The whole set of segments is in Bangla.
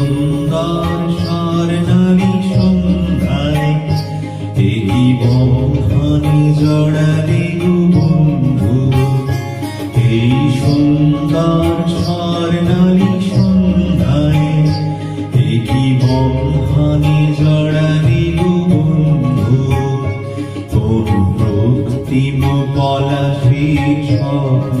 সুন্দর স্বর্ণালী সন্ধ্যায় এই বন্ধনে জড়ালে বন্ধু। এই সুন্দর স্বর্ণালী সন্ধ্যায় এই বন্ধনে জড়ালে বন্ধু। তোর প্রকৃতিম পলাশী স্বপ্ন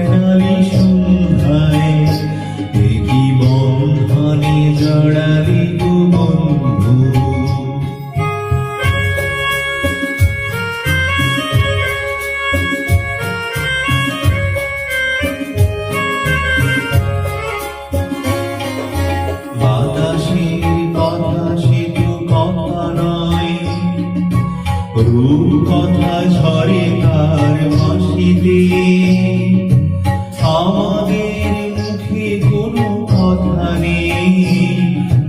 রূপ কথা ঝরে তার মাসিতে আমাদের মুখে কোনো কথা নেই,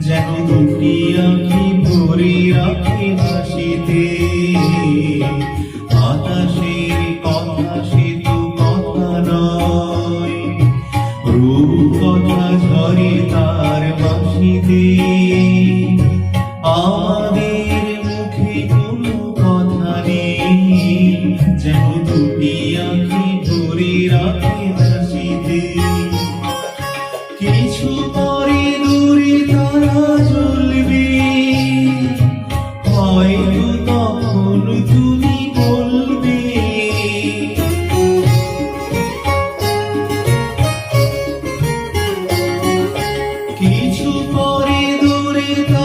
যেন দুটি আঁখি ভরে রাখে হাসিতে। বাতাসের কথা সে তো কথা নয় রূপ কথা ঝরে তার বাঁশিতে আমাদের কিছু পরে